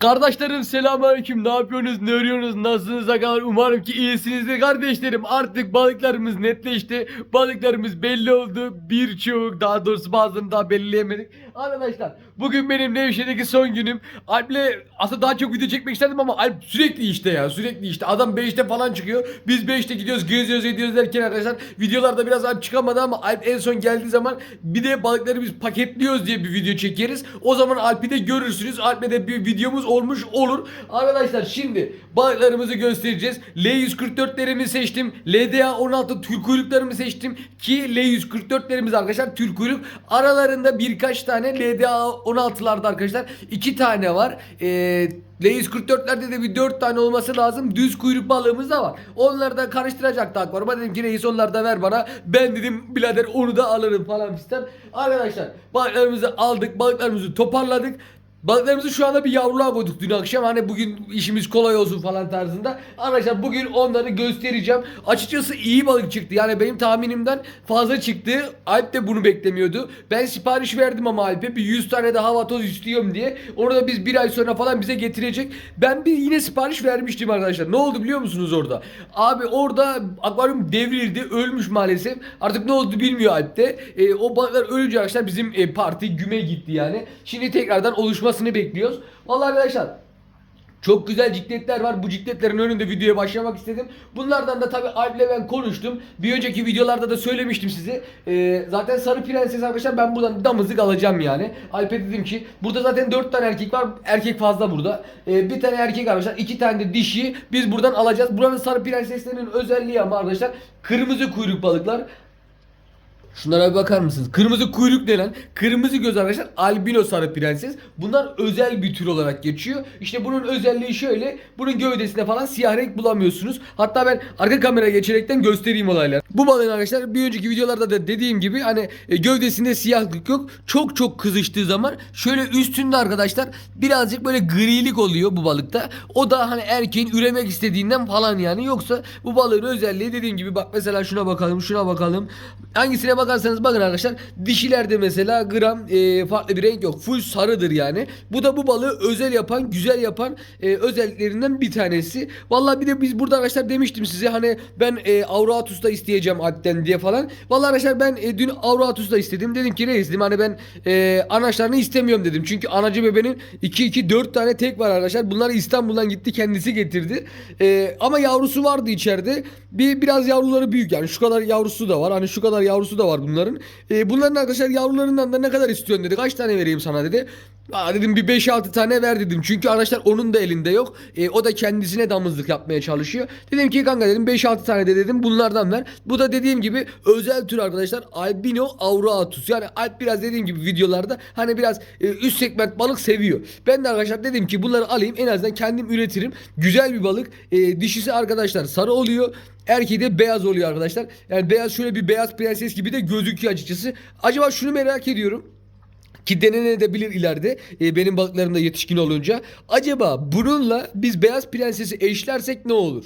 Kardeşlerim selamünaleyküm. Ne yapıyorsunuz? Ne örüyorsunuz? Nasılsınız kadar? Umarım ki iyisinizdir kardeşlerim. Artık balıklarımız netleşti. Balıklarımız belli oldu. Birçok daha doğrusu bazılarını daha belirleyemedik. Arkadaşlar bugün benim Nevşehir'deki son günüm. Alp'le aslında daha çok video çekmek isterdim ama Alp sürekli işte ya. Sürekli işte. Adam 5'te falan çıkıyor. Biz 5'te gidiyoruz geziyoruz ediyoruz derken arkadaşlar. Videolarda biraz Alp çıkamadı ama Alp en son geldiği zaman bir de balıkları biz paketliyoruz diye bir video çekeriz. O zaman Alp'i de görürsünüz. Alp'le de bir videomuz olmuş olur. Arkadaşlar şimdi balıklarımızı göstereceğiz. L144'lerimi seçtim. LDA 16 tül kuyruklarımı seçtim. Ki L144'lerimiz arkadaşlar tül kuyruk. Aralarında birkaç tane LDA 16'larda arkadaşlar iki tane var. Eee L144'lerde de bir 4 tane olması lazım. Düz kuyruk balığımız da var. Onları da karıştıracak akvaryuma. Dedim ki reis onları da ver bana. Ben dedim birader onu da alırım falan fistan. Arkadaşlar balıklarımızı aldık. Balıklarımızı toparladık. Balıklarımızı şu anda bir yavruluğa koyduk dün akşam. Hani bugün işimiz kolay olsun falan tarzında. Arkadaşlar bugün onları göstereceğim. Açıkçası iyi balık çıktı. Yani benim tahminimden fazla çıktı. Alp de bunu beklemiyordu. Ben sipariş verdim ama Alp'e bir 100 tane daha vatoz istiyorum diye. Onu da biz bir ay sonra falan bize getirecek. Ben bir yine sipariş vermiştim arkadaşlar. Ne oldu biliyor musunuz orada? Abi orada akvaryum devrildi. Ölmüş maalesef. Artık ne oldu bilmiyor Alp'te. E, o balıklar ölünce arkadaşlar bizim e, parti güme gitti yani. Şimdi tekrardan oluşmasını bekliyoruz. Vallahi arkadaşlar çok güzel cikletler var. Bu cikletlerin önünde videoya başlamak istedim. Bunlardan da tabii Alp'le ben konuştum. Bir önceki videolarda da söylemiştim size. Ee, zaten Sarı Prenses arkadaşlar ben buradan damızlık alacağım yani. Alp'e dedim ki burada zaten 4 tane erkek var. Erkek fazla burada. Ee, bir tane erkek arkadaşlar. iki tane de dişi biz buradan alacağız. Buranın Sarı Prenseslerinin özelliği ama arkadaşlar kırmızı kuyruk balıklar. Şunlara bir bakar mısınız? Kırmızı kuyruk denen kırmızı göz arkadaşlar albino sarı prenses. Bunlar özel bir tür olarak geçiyor. İşte bunun özelliği şöyle. Bunun gövdesinde falan siyah renk bulamıyorsunuz. Hatta ben arka kameraya geçerekten göstereyim olaylar. Bu balığın arkadaşlar bir önceki videolarda da dediğim gibi hani e, gövdesinde siyahlık yok. Çok çok kızıştığı zaman şöyle üstünde arkadaşlar birazcık böyle grilik oluyor bu balıkta. O da hani erkeğin üremek istediğinden falan yani. Yoksa bu balığın özelliği dediğim gibi bak mesela şuna bakalım şuna bakalım. Hangisine bakarsanız bakın arkadaşlar dişilerde mesela gram e, farklı bir renk yok. Full sarıdır yani. Bu da bu balığı özel yapan, güzel yapan e, özelliklerinden bir tanesi. Vallahi bir de biz burada arkadaşlar demiştim size hani ben e, Auratus'ta isteyeceğim Alp'ten diye falan. Vallahi arkadaşlar ben e, dün Auratus'ta istedim. Dedim ki reis hani ben e, anaçlarını istemiyorum dedim. Çünkü anacı bebenin 2-2-4 tane tek var arkadaşlar. Bunları İstanbul'dan gitti kendisi getirdi. E, ama yavrusu vardı içeride. Bir biraz yavruları büyük yani şu kadar yavrusu da var. Hani şu kadar yavrusu da var bunların. E, bunların arkadaşlar yavrularından da ne kadar istiyorsun dedi. Kaç tane vereyim sana dedi. Aa, dedim bir 5-6 tane ver dedim. Çünkü arkadaşlar onun da elinde yok. E, o da kendisine damızlık yapmaya çalışıyor. Dedim ki kanka dedim 5-6 tane de dedim bunlardan ver. Bu da dediğim gibi özel tür arkadaşlar. Albino auratus. Yani Alp biraz dediğim gibi videolarda hani biraz e, üst segment balık seviyor. Ben de arkadaşlar dedim ki bunları alayım en azından kendim üretirim. Güzel bir balık. E, dişisi arkadaşlar sarı oluyor. Erkeği de beyaz oluyor arkadaşlar. Yani beyaz şöyle bir beyaz prenses gibi de gözüküyor açıkçası. Acaba şunu merak ediyorum. Ki denenebilir ileride e, benim balıklarım da yetişkin olunca. Acaba bununla biz beyaz prensesi eşlersek ne olur?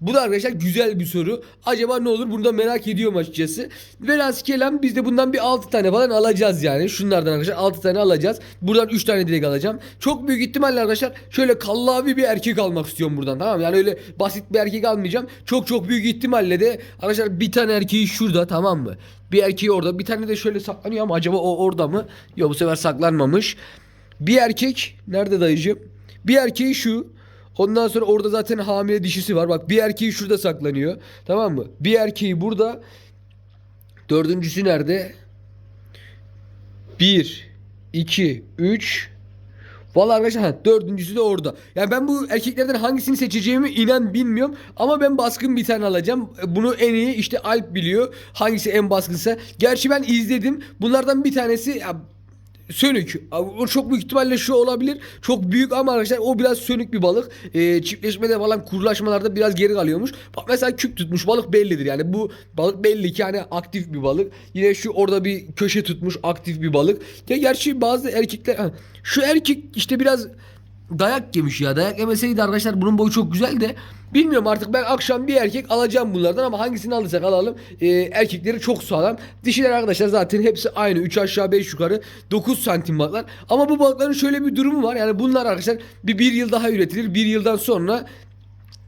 Bu da arkadaşlar güzel bir soru. Acaba ne olur? Bunu da merak ediyorum açıkçası. Velhasıl kelam biz de bundan bir 6 tane falan alacağız yani. Şunlardan arkadaşlar 6 tane alacağız. Buradan 3 tane direkt alacağım. Çok büyük ihtimalle arkadaşlar şöyle kallavi bir erkek almak istiyorum buradan tamam? Yani öyle basit bir erkek almayacağım. Çok çok büyük ihtimalle de arkadaşlar bir tane erkeği şurada tamam mı? Bir erkeği orada. Bir tane de şöyle saklanıyor ama acaba o orada mı? Yok bu sefer saklanmamış. Bir erkek nerede dayıcım? Bir erkeği şu. Ondan sonra orada zaten hamile dişisi var. Bak bir erkeği şurada saklanıyor. Tamam mı? Bir erkeği burada. Dördüncüsü nerede? Bir, iki, üç. Vallahi arkadaşlar dördüncüsü de orada. Yani ben bu erkeklerden hangisini seçeceğimi inan bilmiyorum. Ama ben baskın bir tane alacağım. Bunu en iyi işte Alp biliyor. Hangisi en baskınsa. Gerçi ben izledim. Bunlardan bir tanesi ya, sönük. O çok büyük ihtimalle şu olabilir. Çok büyük ama arkadaşlar o biraz sönük bir balık. Ee, çiftleşmede falan kurulaşmalarda biraz geri kalıyormuş. Bak mesela küp tutmuş balık bellidir. Yani bu balık belli ki hani aktif bir balık. Yine şu orada bir köşe tutmuş aktif bir balık. Ya gerçi bazı erkekler şu erkek işte biraz dayak yemiş ya. Dayak yemeseydi arkadaşlar bunun boyu çok güzel de bilmiyorum artık ben akşam bir erkek alacağım bunlardan ama hangisini alırsak alalım. Ee, erkekleri çok sağlam. Dişiler arkadaşlar zaten hepsi aynı. 3 aşağı 5 yukarı 9 santim balıklar. Ama bu balıkların şöyle bir durumu var. Yani bunlar arkadaşlar bir, bir yıl daha üretilir. Bir yıldan sonra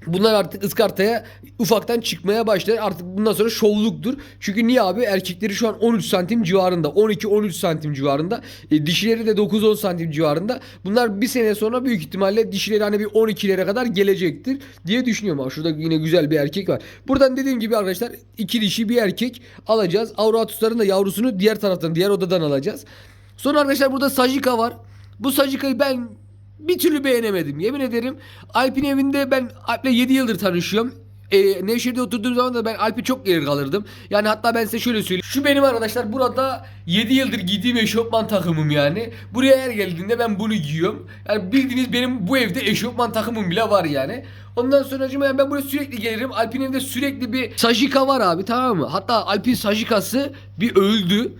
Bunlar artık ıskartaya ufaktan çıkmaya başlar. Artık bundan sonra şovluktur. Çünkü niye abi? Erkekleri şu an 13 santim civarında. 12-13 santim civarında. E, dişileri de 9-10 santim civarında. Bunlar bir sene sonra büyük ihtimalle dişileri hani bir 12'lere kadar gelecektir diye düşünüyorum. Ama şurada yine güzel bir erkek var. Buradan dediğim gibi arkadaşlar iki dişi bir erkek alacağız. Auratusların da yavrusunu diğer taraftan, diğer odadan alacağız. Sonra arkadaşlar burada Sajika var. Bu Sajika'yı ben bir türlü beğenemedim. Yemin ederim Alp'in evinde ben Alp'le 7 yıldır tanışıyorum. Ee, Nevşehir'de oturduğum zaman da ben Alp'i çok geri kalırdım. Yani hatta ben size şöyle söyleyeyim. Şu benim arkadaşlar burada 7 yıldır giydiğim eşofman takımım yani. Buraya her geldiğinde ben bunu giyiyorum. Yani bildiğiniz benim bu evde eşofman takımım bile var yani. Ondan sonra yani ben buraya sürekli gelirim. Alp'in evinde sürekli bir sajika var abi tamam mı? Hatta Alp'in sajikası bir öldü.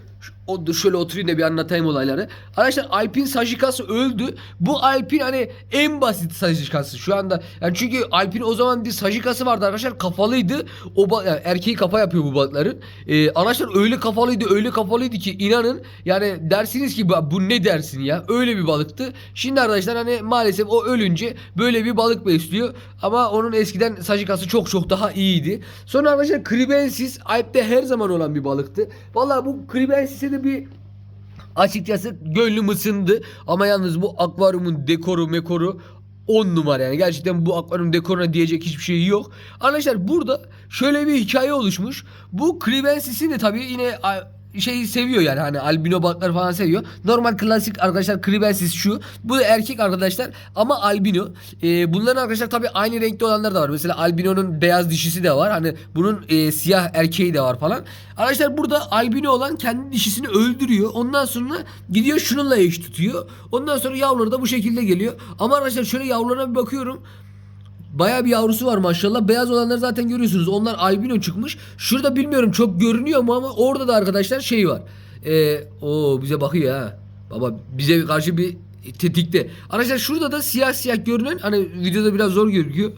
O, dur şöyle oturayım da bir anlatayım olayları. Arkadaşlar Alp'in sajikası öldü. Bu Alp'in hani en basit sajikası şu anda. Yani çünkü Alp'in o zaman bir sajikası vardı arkadaşlar kafalıydı. O yani erkeği kafa yapıyor bu balıkların. Ee, arkadaşlar öyle kafalıydı öyle kafalıydı ki inanın yani dersiniz ki "Bu- ne dersin ya öyle bir balıktı. Şimdi arkadaşlar hani maalesef o ölünce böyle bir balık besliyor. Ama onun eskiden sajikası çok çok daha iyiydi. Sonra arkadaşlar kribensis Alp'te her zaman olan bir balıktı. Vallahi bu kribensis'e de bir açıkçası gönlüm ısındı. Ama yalnız bu akvaryumun dekoru mekoru 10 numara yani. Gerçekten bu akvaryum dekoruna diyecek hiçbir şey yok. Arkadaşlar burada şöyle bir hikaye oluşmuş. Bu Cribensis'in de tabii yine şeyi seviyor yani hani albino balıklar falan seviyor. Normal klasik arkadaşlar Cribensis şu. Bu erkek arkadaşlar ama albino. Ee, bunların arkadaşlar tabii aynı renkte olanlar da var. Mesela albinonun beyaz dişisi de var. Hani bunun e, siyah erkeği de var falan. Arkadaşlar burada albino olan kendi dişisini öldürüyor. Ondan sonra gidiyor şununla eş tutuyor. Ondan sonra yavruları da bu şekilde geliyor. Ama arkadaşlar şöyle yavrularına bir bakıyorum. Bayağı bir yavrusu var maşallah. Beyaz olanları zaten görüyorsunuz. Onlar albino çıkmış. Şurada bilmiyorum çok görünüyor mu ama orada da arkadaşlar şey var. Ee, o bize bakıyor ha. Baba bize karşı bir tetikte. Arkadaşlar şurada da siyah siyah görünen hani videoda biraz zor gözüküyor.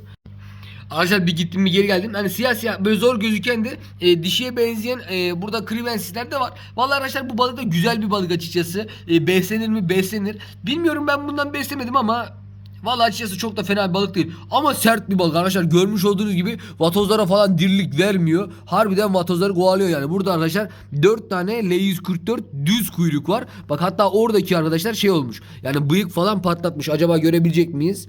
Arkadaşlar bir gittim bir geri geldim. Hani siyah siyah böyle zor gözüken de e, dişiye benzeyen e, burada krivensisler de var. Vallahi arkadaşlar bu balık da güzel bir balık açıkçası. E, beslenir mi? Beslenir. Bilmiyorum ben bundan beslemedim ama Vallahi açıkçası çok da fena bir balık değil. Ama sert bir balık arkadaşlar. Görmüş olduğunuz gibi vatozlara falan dirlik vermiyor. Harbiden vatozları kovalıyor yani. Burada arkadaşlar 4 tane L144 düz kuyruk var. Bak hatta oradaki arkadaşlar şey olmuş. Yani bıyık falan patlatmış. Acaba görebilecek miyiz?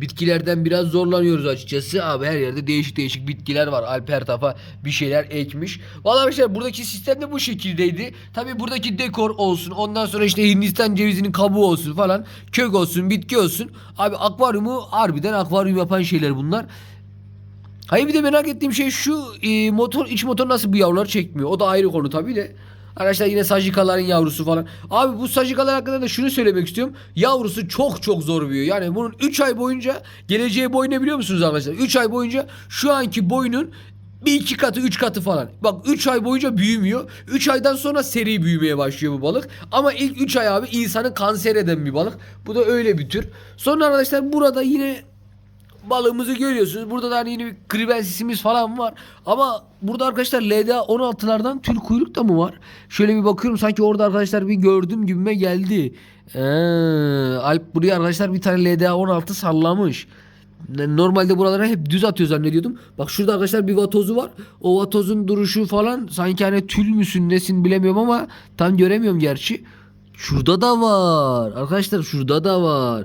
Bitkilerden biraz zorlanıyoruz açıkçası. Abi her yerde değişik değişik bitkiler var. Alper Tafa bir şeyler ekmiş. Vallahi arkadaşlar buradaki sistem de bu şekildeydi. Tabi buradaki dekor olsun. Ondan sonra işte Hindistan cevizinin kabuğu olsun falan. Kök olsun, bitki olsun. Abi akvaryumu harbiden akvaryum yapan şeyler bunlar. Hayır bir de merak ettiğim şey şu e, motor iç motor nasıl bu yavruları çekmiyor. O da ayrı konu tabii de. Arkadaşlar yine sajikaların yavrusu falan. Abi bu sajikalar hakkında da şunu söylemek istiyorum. Yavrusu çok çok zor büyüyor. Yani bunun 3 ay boyunca geleceği boyu ne biliyor musunuz arkadaşlar? 3 ay boyunca şu anki boyunun bir iki katı üç katı falan. Bak 3 ay boyunca büyümüyor. 3 aydan sonra seri büyümeye başlıyor bu balık. Ama ilk 3 ay abi insanı kanser eden bir balık. Bu da öyle bir tür. Sonra arkadaşlar burada yine balığımızı görüyorsunuz. Burada da hani yine bir kribensisimiz falan var. Ama burada arkadaşlar LDA 16'lardan tül kuyruk da mı var? Şöyle bir bakıyorum sanki orada arkadaşlar bir gördüm gibime geldi. Ee, Alp buraya arkadaşlar bir tane LDA 16 sallamış. Normalde buralara hep düz atıyor zannediyordum. Bak şurada arkadaşlar bir vatozu var. O vatozun duruşu falan sanki hani tül müsün nesin bilemiyorum ama tam göremiyorum gerçi. Şurada da var. Arkadaşlar şurada da var.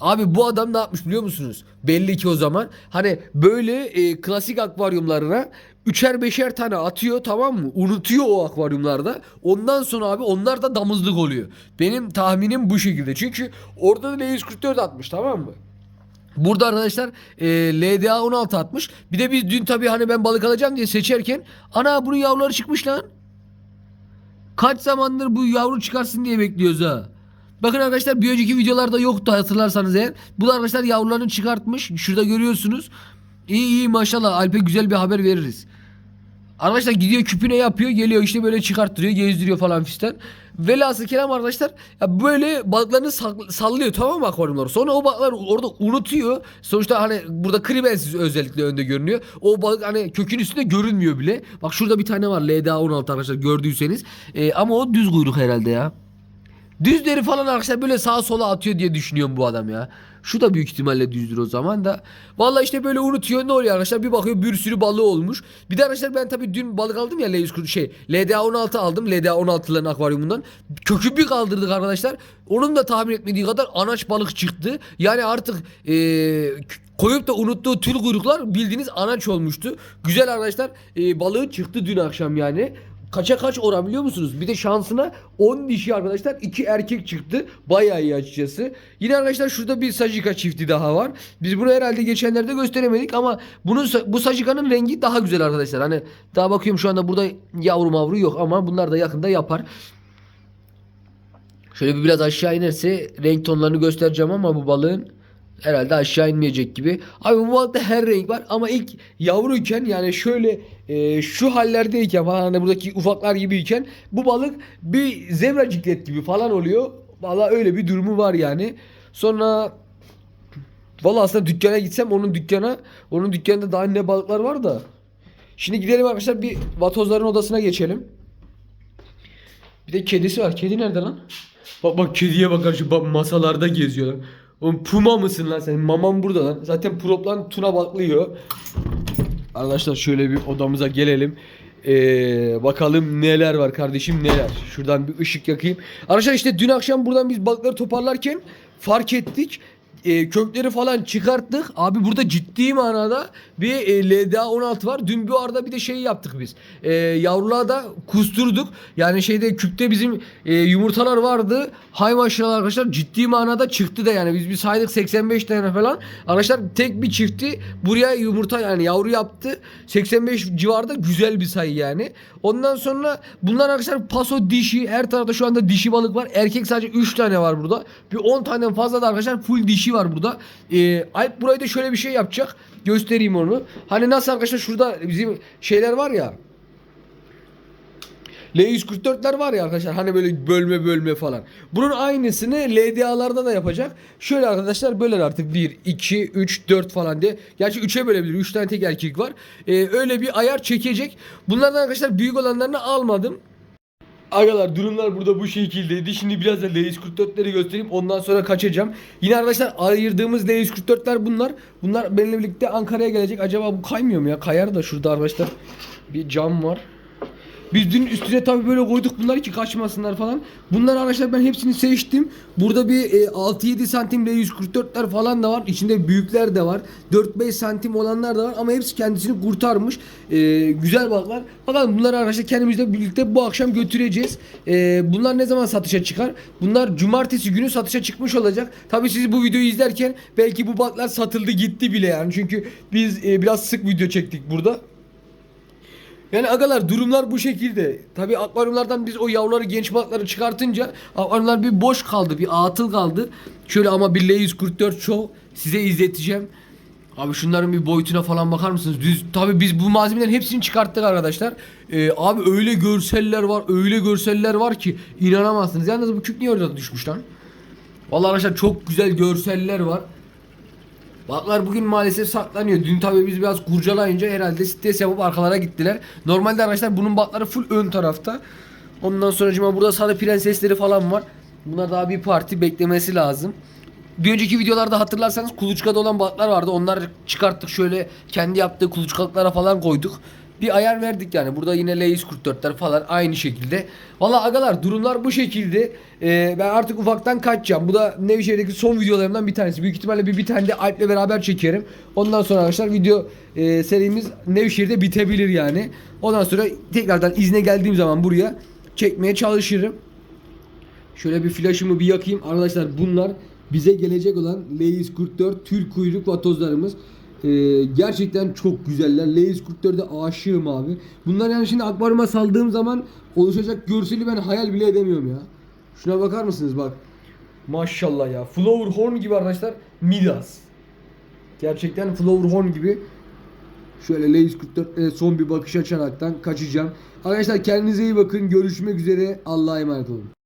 Abi bu adam ne yapmış biliyor musunuz? Belli ki o zaman hani böyle e, klasik akvaryumlarına üçer beşer tane atıyor tamam mı? Unutuyor o akvaryumlarda. Ondan sonra abi onlar da damızlık oluyor. Benim tahminim bu şekilde. Çünkü orada da L144 atmış tamam mı? Burada arkadaşlar e, LDA 16 atmış. Bir de biz dün tabii hani ben balık alacağım diye seçerken ana bunun yavruları çıkmış lan. Kaç zamandır bu yavru çıkarsın diye bekliyoruz ha. Bakın arkadaşlar bir önceki videolarda yoktu hatırlarsanız eğer. Bu da arkadaşlar yavrularını çıkartmış. Şurada görüyorsunuz. İyi iyi maşallah Alp'e güzel bir haber veririz. Arkadaşlar gidiyor küpüne yapıyor geliyor işte böyle çıkarttırıyor gezdiriyor falan fistan. Velhasıl kelam arkadaşlar ya böyle balıklarını sallıyor tamam mı akvaryumlar. Sonra o balıklar orada unutuyor. Sonuçta hani burada kribensiz özellikle önde görünüyor. O balık hani kökün üstünde görünmüyor bile. Bak şurada bir tane var LDA 16 arkadaşlar gördüyseniz. Ee, ama o düz kuyruk herhalde ya. Düzleri falan arkadaşlar böyle sağa sola atıyor diye düşünüyorum bu adam ya. Şu da büyük ihtimalle düzdür o zaman da. Vallahi işte böyle unutuyor ne oluyor arkadaşlar bir bakıyor bir sürü balığı olmuş. Bir de arkadaşlar ben tabii dün balık aldım ya L140 şey LDA 16 aldım LDA 16'ların akvaryumundan. Kökü bir kaldırdık arkadaşlar. Onun da tahmin etmediği kadar anaç balık çıktı. Yani artık eee, koyup da unuttuğu tül kuyruklar bildiğiniz anaç olmuştu. Güzel arkadaşlar eee, balığı çıktı dün akşam yani. Kaça kaç oran biliyor musunuz? Bir de şansına 10 dişi arkadaşlar 2 erkek çıktı. Bayağı iyi açıkçası. Yine arkadaşlar şurada bir sajika çifti daha var. Biz bunu herhalde geçenlerde gösteremedik ama bunun bu sajikanın rengi daha güzel arkadaşlar. Hani daha bakıyorum şu anda burada yavru mavru yok ama bunlar da yakında yapar. Şöyle bir biraz aşağı inerse renk tonlarını göstereceğim ama bu balığın herhalde aşağı inmeyecek gibi. Abi bu balıkta her renk var ama ilk yavruyken yani şöyle e, şu hallerdeyken falan hani buradaki ufaklar gibiyken bu balık bir zebra ciklet gibi falan oluyor. Valla öyle bir durumu var yani. Sonra Valla aslında dükkana gitsem onun dükkana onun dükkanında daha ne balıklar var da. Şimdi gidelim arkadaşlar bir vatozların odasına geçelim. Bir de kedisi var. Kedi nerede lan? Bak bak kediye bak masalarda geziyor lan. Oğlum puma mısın lan sen? Maman burada lan. Zaten proplan tuna baklıyor. Arkadaşlar şöyle bir odamıza gelelim. Ee, bakalım neler var kardeşim neler. Şuradan bir ışık yakayım. Arkadaşlar işte dün akşam buradan biz balıkları toparlarken fark ettik. Ee, kökleri falan çıkarttık. Abi burada ciddi manada bir e, LDA 16 var. Dün bir arada bir de şey yaptık biz. Ee, yavrulara da kusturduk. Yani şeyde küpte bizim e, yumurtalar vardı. Hay maşallah arkadaşlar ciddi manada çıktı da yani. Biz bir saydık 85 tane falan. Arkadaşlar tek bir çifti buraya yumurta yani yavru yaptı. 85 civarında güzel bir sayı yani. Ondan sonra bunlar arkadaşlar paso dişi. Her tarafta şu anda dişi balık var. Erkek sadece 3 tane var burada. Bir 10 taneden fazla da arkadaşlar full dişi var burada. Ee, Alp burayı da şöyle bir şey yapacak. Göstereyim onu. Hani nasıl arkadaşlar şurada bizim şeyler var ya. L144'ler var ya arkadaşlar hani böyle bölme bölme falan. Bunun aynısını LDA'larda da yapacak. Şöyle arkadaşlar böler artık 1, 2, 3, 4 falan diye. Gerçi 3'e bölebilir. 3 tane tek erkek var. Ee, öyle bir ayar çekecek. Bunlardan arkadaşlar büyük olanlarını almadım. Arkadaşlar durumlar burada bu şekildeydi. Şimdi biraz da L144'leri göstereyim. Ondan sonra kaçacağım. Yine arkadaşlar ayırdığımız L144'ler bunlar. Bunlar benimle birlikte Ankara'ya gelecek. Acaba bu kaymıyor mu ya? Kayar da şurada arkadaşlar bir cam var. Biz dün üstüne tabii böyle koyduk bunları ki kaçmasınlar falan. Bunlar arkadaşlar ben hepsini seçtim. Burada bir e, 6-7 santim L144'ler falan da var. İçinde büyükler de var. 4-5 santim olanlar da var ama hepsi kendisini kurtarmış. E, güzel balıklar. Bakalım bunları arkadaşlar kendimizle birlikte bu akşam götüreceğiz. E, bunlar ne zaman satışa çıkar? Bunlar cumartesi günü satışa çıkmış olacak. Tabii siz bu videoyu izlerken belki bu balıklar satıldı gitti bile yani. Çünkü biz e, biraz sık video çektik burada. Yani agalar durumlar bu şekilde. Tabi akvaryumlardan biz o yavruları genç balıkları çıkartınca akvaryumlar bir boş kaldı. Bir atıl kaldı. Şöyle ama bir L144 show size izleteceğim. Abi şunların bir boyutuna falan bakar mısınız? Düz, tabi biz bu malzemelerin hepsini çıkarttık arkadaşlar. Ee, abi öyle görseller var, öyle görseller var ki inanamazsınız. Yalnız bu küp niye orada düşmüş lan? Vallahi arkadaşlar çok güzel görseller var. Balıklar bugün maalesef saklanıyor. Dün tabii biz biraz kurcalayınca herhalde stres yapıp arkalara gittiler. Normalde arkadaşlar bunun balıkları full ön tarafta. Ondan sonra burada sarı prensesleri falan var. Bunlar daha bir parti beklemesi lazım. Bir önceki videolarda hatırlarsanız kuluçkada olan balıklar vardı. Onları çıkarttık şöyle kendi yaptığı kuluçkalıklara falan koyduk. Bir ayar verdik yani. Burada yine L144'ler falan aynı şekilde. Valla agalar durumlar bu şekilde. Ee, ben artık ufaktan kaçacağım. Bu da Nevşehir'deki son videolarımdan bir tanesi. Büyük ihtimalle bir, bir tane de Alp'le beraber çekerim. Ondan sonra arkadaşlar video e, serimiz Nevşehir'de bitebilir yani. Ondan sonra tekrardan izne geldiğim zaman buraya çekmeye çalışırım. Şöyle bir flaşımı bir yakayım. Arkadaşlar bunlar bize gelecek olan L144 tül kuyruk vatozlarımız. Ee, gerçekten çok güzeller. L144'e aşığım abi. Bunlar yani şimdi akvaryuma saldığım zaman oluşacak görseli ben hayal bile edemiyorum ya. Şuna bakar mısınız bak. Maşallah ya. Flower horn gibi arkadaşlar. Midas. Gerçekten flower horn gibi. Şöyle L144'e son bir bakış açaraktan kaçacağım. Arkadaşlar kendinize iyi bakın. Görüşmek üzere. Allah'a emanet olun.